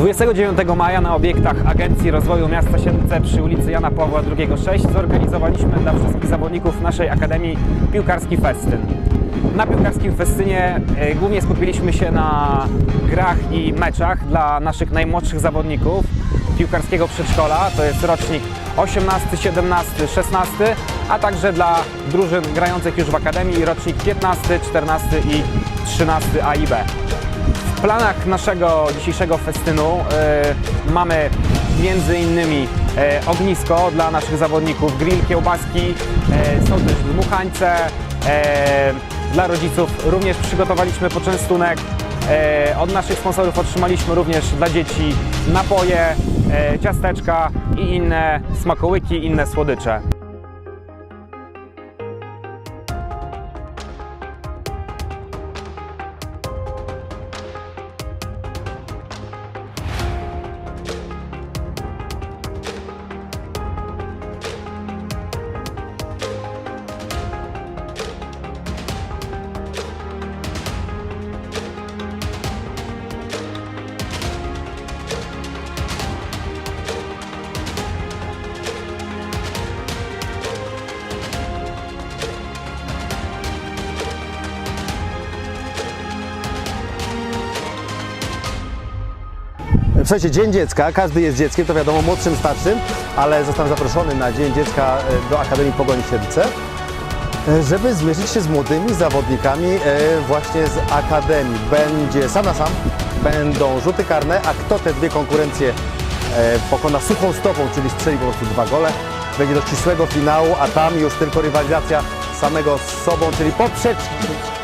29 maja na obiektach Agencji Rozwoju Miasta Siedlce przy ulicy Jana Pawła II 6 zorganizowaliśmy dla wszystkich zawodników naszej Akademii piłkarski festyn. Na piłkarskim festynie e, głównie skupiliśmy się na grach i meczach dla naszych najmłodszych zawodników piłkarskiego przedszkola, to jest rocznik 18, 17, 16, a także dla drużyn grających już w Akademii rocznik 15, 14 i 13 A i B. W planach naszego dzisiejszego festynu e, mamy między innymi e, ognisko dla naszych zawodników, grill, kiełbaski, e, są też dmuchańce. E, dla rodziców również przygotowaliśmy poczęstunek. E, od naszych sponsorów otrzymaliśmy również dla dzieci napoje, ciasteczka i inne smakołyki, inne słodycze. Słuchajcie, Dzień Dziecka, każdy jest dzieckiem, to wiadomo, młodszym, starszym, ale zostałem zaproszony na Dzień Dziecka e, do Akademii Pogoni w Siedlce, e, żeby zmierzyć się z młodymi zawodnikami e, właśnie z Akademii. Będzie sam na sam, będą rzuty karne, a kto te dwie konkurencje pokona suchą stopą, czyli strzeli po prostu dwa gole, będzie do ścisłego finału, a tam już tylko rywalizacja samego z sobą, czyli poprzeczki.